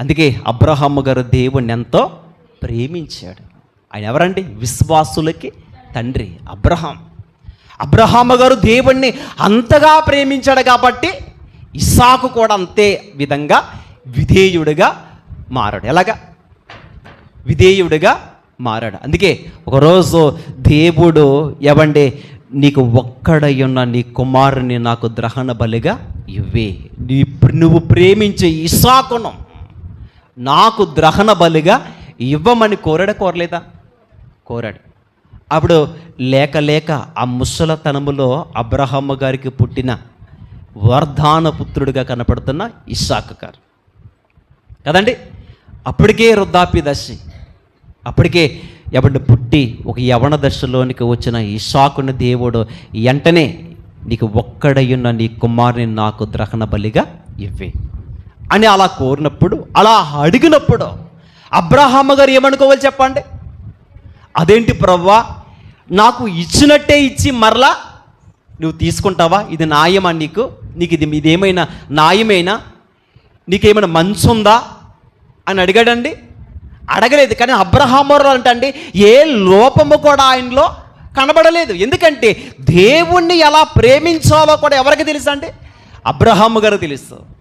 అందుకే అబ్రహాము గారు దేవుణ్ణి ఎంతో ప్రేమించాడు. ఆయన ఎవరండి? విశ్వాసులకి తండ్రి అబ్రహాం. అబ్రహాము గారు దేవుణ్ణి అంతగా ప్రేమించాడు కాబట్టి ఇసాకు కూడా అంతే విధంగా విధేయుడిగా మారాడు. ఎలాగా? విధేయుడిగా మారాడు. అందుకే ఒకరోజు దేవుడు ఎవండి నీకు ఒక్కడయ్యున్న నీ కుమారుని నాకు ద్రహణ బలిగా ఇవ్వే. నీ నువ్వు ప్రేమించే ఇసాకును నాకు ద్రహణ బలిగా ఇవ్వమని కోరాడా కోరలేదా? కోరాడు. అప్పుడు లేక లేక ఆ ముసలతనములో అబ్రహమ్మ గారికి పుట్టిన వర్ధాన పుత్రుడిగా కనపడుతున్న ఇస్సాక్ గారు. కదండి? అప్పటికే వృద్ధాప్య దశ అప్పటికే ఎవడు పుట్టి ఒక యవన దశలోనికి వచ్చిన ఇషాకుని దేవుడు వెంటనే నీకు ఒక్కడయ్యున్న నీ కుమారుని నాకు ద్రహణ బలిగా ఇవ్వే. అని అలా కోరినప్పుడు అలా అడిగినప్పుడు అబ్రహామ గారు ఏమనుకోవాలి చెప్పండి? అదేంటి ప్రవ్వా నాకు ఇచ్చినట్టే ఇచ్చి మరలా నువ్వు తీసుకుంటావా? ఇది న్యాయమా నీకు? నీకు ఇది ఇదేమైనా న్యాయమేనా? నీకేమైనా మంచు ఉందా అని అడిగాడండి. అడగలేదు కానీ అబ్రహామరు అంటే ఏ లోపము కూడా ఆయనలో కనబడలేదు. ఎందుకంటే దేవుణ్ణి ఎలా ప్రేమించాలో కూడా ఎవరికి తెలుసు అండి అబ్రహాము గారు తెలుసు.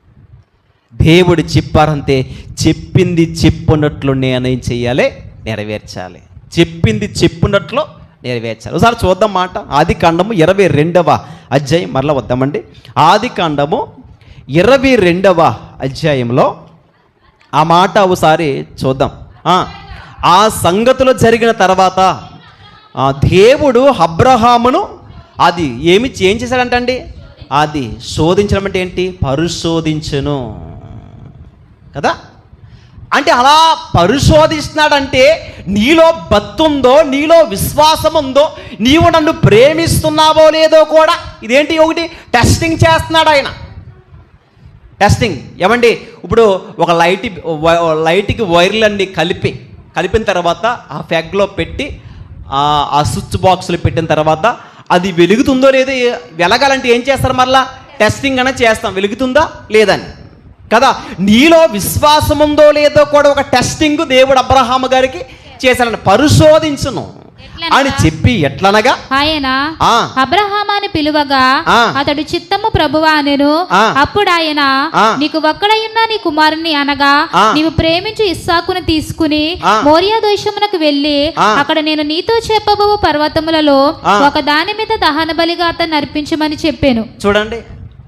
దేవుడు చెప్పారంతే చెప్పింది చెప్పున్నట్లు నేనేం చెయ్యాలి? నెరవేర్చాలి. చెప్పింది చెప్పున్నట్లు నెరవేర్చాలి. ఒకసారి చూద్దాం మాట. ఆది కాండము ఇరవై రెండవ అధ్యాయం. మరలా వద్దామండి. ఆది కాండము ఇరవై రెండవ అధ్యాయంలో ఆ మాట ఒకసారి చూద్దాం. ఆ, సంగతులు జరిగిన తర్వాత దేవుడు అబ్రహామును అది ఏమి ఏం చేశాడంటండి? అది శోధించడం అంటే ఏంటి? పరిశోధించను. కదా? అంటే అలా పరిశోధిస్తున్నాడంటే నీలో బతుందో నీలో విశ్వాసం ఉందో నీవు నన్ను ప్రేమిస్తున్నావో లేదో కూడా ఇదేంటి ఒకటి? టెస్టింగ్ చేస్తున్నాడు ఆయన. టెస్టింగ్ ఏమండి? ఇప్పుడు ఒక లైట్ లైట్కి వైర్లన్నీ కలిపి కలిపిన తర్వాత ఆ ఫ్యాగ్లో పెట్టి ఆ స్విచ్ బాక్స్లో పెట్టిన తర్వాత అది వెలుగుతుందో లేదో వెలగాలంటే ఏం చేస్తారు మరలా? టెస్టింగ్ అనేది చేస్తాం. వెలుగుతుందా? లేదని. కదా నీలో విశ్వాసం ఉందో లేదో కూడా ఒక టెస్టింగ్ దేవుడు అబ్రహాము గారికి చేశాడని పరిశోధించును అని చెప్పి ఎట్లనగా ఆయన. అబ్రహామాని పిలువగా. అతడు చిత్తము ప్రభువా అనెను ఆ. అప్పుడు ఆయన. నీకు ఒక్కడయున్నా నీ కుమారుని అనగా. నీవు ప్రేమించు ఇస్సాకును తీసుకుని. మోరియా దేశమునకు వెళ్ళి. అక్కడ నేను నీతో చెప్పబో పర్వతములలో. ఒక దాని మీద దహన బలిగా అతన్ని అర్పించమని చెప్పాను చూడండి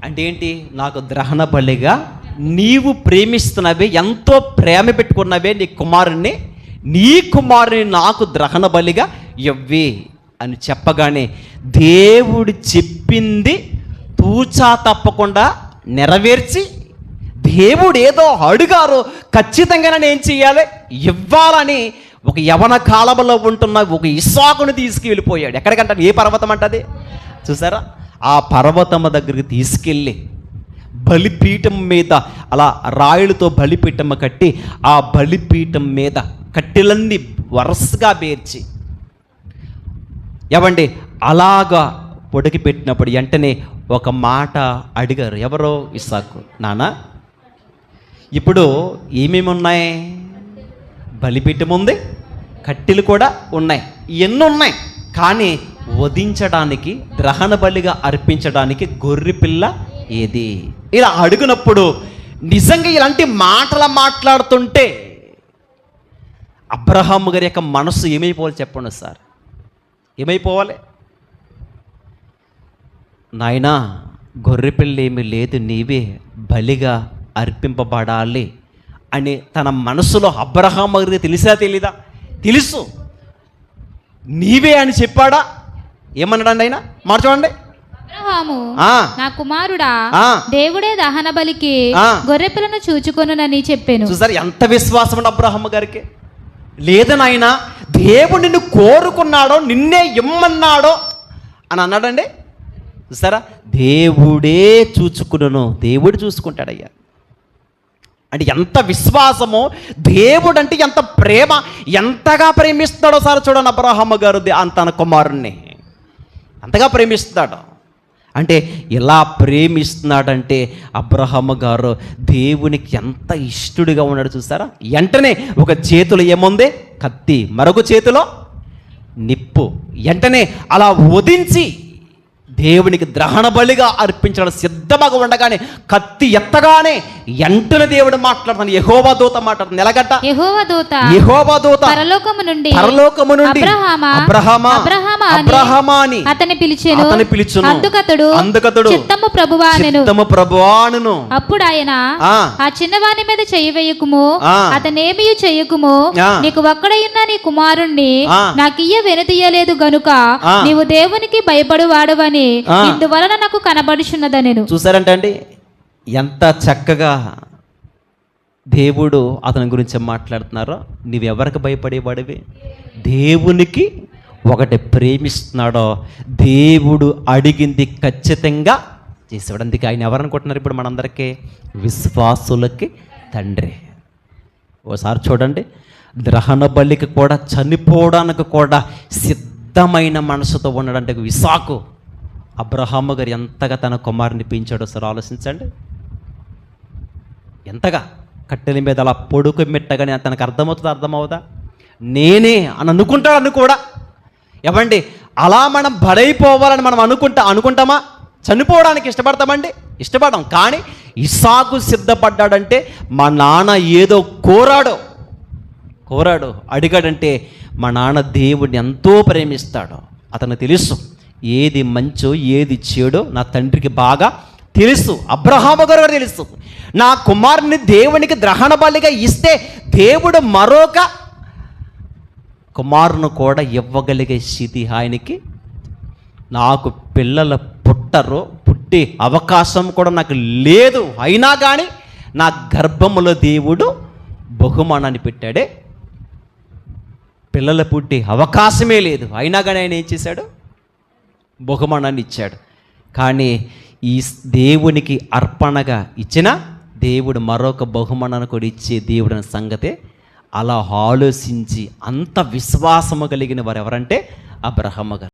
అంటే ఏంటి నాకు ద్రహణ బలిగా నీవు ప్రేమిస్తున్నవే ఎంతో ప్రేమ పెట్టుకున్నవే నీ కుమారుణ్ణి నీ కుమారుని నాకు ద్రహణ బలిగా ఇవ్వి అని చెప్పగానే దేవుడు చెప్పింది తూచా తప్పకుండా నెరవేర్చి దేవుడు ఏదో అడుగారు ఖచ్చితంగా నేను ఏం చేయాలి ఇవ్వాలని ఒక యవన కాలంలో ఉంటున్న ఒక ఇసాకును తీసుకువెళ్ళిపోయాడు ఎక్కడికంటే ఏ పర్వతం అంటది? చూసారా? ఆ పర్వతము దగ్గరికి తీసుకెళ్ళి బలిపీఠం మీద అలా రాయులతో బలిపీఠం కట్టి ఆ బలిపీఠం మీద కట్టెలన్నీ వరుసగా పేర్చి ఏమండి? అలాగా పొడికి పెట్టినప్పుడు వెంటనే ఒక మాట అడిగారు. ఎవరో? ఇసాకు నానా? ఇప్పుడు ఏమేమి ఉన్నాయి? బలిపీఠం ఉంది కట్టెలు కూడా ఉన్నాయి ఎన్ని ఉన్నాయి. కానీ వధించడానికి గ్రహణ బలిగా అర్పించడానికి గొర్రె పిల్ల ఏది? ఇలా అడిగినప్పుడు నిజంగా ఇలాంటి మాటలు మాట్లాడుతుంటే అబ్రహాం గారి యొక్క మనసు ఏమైపోవాలి చెప్పండి సార్? ఏమైపోవాలి? నాయనా గొర్రెపిల్ల ఏమి లేదు నీవే బలిగా అర్పింపబడాలి అని తన మనసులో అబ్రహాం గారికి తెలిసా తెలీదా? తెలుసు. నీవే అని చెప్పాడా? ఏమన్నాడండి ఆయన? మాట చూడండి. అబ్రహాము నా కుమారుడా. దేవుడే దహన బలికి. గొర్రెపిల్లను చూచుకొనునని చెప్పాను. చూసారు ఎంత విశ్వాసం అండి అబ్రహమ్మ గారికి? లేదని ఆయన దేవుడు నిన్ను కోరుకున్నాడో నిన్నే ఇమ్మన్నాడో అని అన్నాడండి. చూసారా? దేవుడే చూచుకును దేవుడు చూసుకుంటాడయ్యా. అంటే ఎంత విశ్వాసమో దేవుడు అంటే ఎంత ప్రేమ ఎంతగా ప్రేమిస్తాడో సార్ చూడండి అబ్రహమ్మ గారు తన కుమారుణ్ణి. అంతగా ప్రేమిస్తాడు అంటే ఎలా ప్రేమిస్తున్నాడంటే అబ్రహం గారు దేవునికి ఎంత ఇష్టడుగా ఉన్నాడు చూసారా వెంటనే ఒక చేతిలో ఏముంది? కత్తి. మరొక చేతిలో నిప్పు. వెంటనే అలా వదించి దేవునికి ద్రహణ బలిగా అర్పించడం సిద్ధమగా ఉండగానే కత్తి ఎత్తగానే వెంటనే దేవుడు మాట్లాడుతాను యహోవా దూత మాట్లాడుతుంది ఎలాగట యెహోవా దూత యహోవా దూత పరలోకము నుండి పరలోకము నుండి అబ్రహామా అబ్రహామా అని అతని పిలిచెను అతని పిలిచెను. అందుకతడు అందుకతడు చిత్తము ప్రభువా అనెను చిత్తము ప్రభువానును అప్పుడు ఆయన ఆ. చిన్నవాని మీద చెయ్యి వేయకుము ఆ. అతనేమీ చెయ్యకుము ఆ. నీకు ఒక్కడయున్న నీ కుమారుణ్ణి ఆ. నాకియ్య వెనుతీయలేదు గనుక. నీవు దేవునికి భయపడువాడవని ఆ. ఇందువలన నాకు కనబడుచున్నదనెను చూసారంటే అండి? ఎంత చక్కగా దేవుడు అతని గురించి మాట్లాడుతున్నారో నీవెవరికి భయపడేవాడివి? దేవునికి ఒకటి ప్రేమిస్తున్నాడో దేవుడు అడిగింది ఖచ్చితంగా చేసేవాడు. అందుకే ఆయన ఎవరనుకుంటున్నారు ఇప్పుడు మనందరికీ? విశ్వాసులకి తండ్రి. ఓసారి చూడండి గ్రహణ బలికి కూడా చనిపోవడానికి కూడా సిద్ధమైన మనసుతో ఉండడానికి విశాఖు. అబ్రహాము గారు ఎంతగా తన కుమారుని పెంచాడో సార్ ఆలోచించండి. ఎంతగా? కట్టెల మీద అలా పొడుకు మెట్టగానే తనకు అర్థమవుతుంది అర్థమవుదా నేనే అని అనుకుంటాడని కూడా. ఏమండి అలా మనం బడైపోవాలని మనం అనుకుంటా అనుకుంటామా? చనిపోవడానికి ఇష్టపడతామండి? ఇష్టపడం కానీ ఇసాకు సిద్ధపడ్డాడంటే మా నాన్న ఏదో కోరాడో. కోరాడు అడిగాడంటే మా నాన్న దేవుడిని ఎంతో ప్రేమిస్తాడు. అతను తెలుసు. ఏది మంచో ఏది చెడో నా తండ్రికి బాగా తెలుసు. అబ్రహాము గారు తెలుసు. నా కుమారుని దేవునికి గ్రహణ బలిగా ఇస్తే దేవుడు మరొక కుమారును కూడా ఇవ్వగలిగే స్థితి ఆయనకి. నాకు పిల్లలు పుట్టరు పుట్టే అవకాశం కూడా నాకు లేదు. అయినా కానీ నా గర్భములో దేవుడు బహుమానాన్ని పెట్టాడే. పిల్లలు పుట్టే అవకాశమే లేదు. అయినా కానీ ఆయన ఏం చేశాడు? బహుమానాన్ని ఇచ్చాడు. కానీ ఈ దేవునికి అర్పణగా ఇచ్చిన దేవుడు మరొక బహుమానాన్ని కూడా ఇచ్చే దేవుడు అనే సంగతే అలా ఆలోచించి అంత విశ్వాసము కలిగిన వారు ఎవరంటే అబ్రహమ్మ గారు.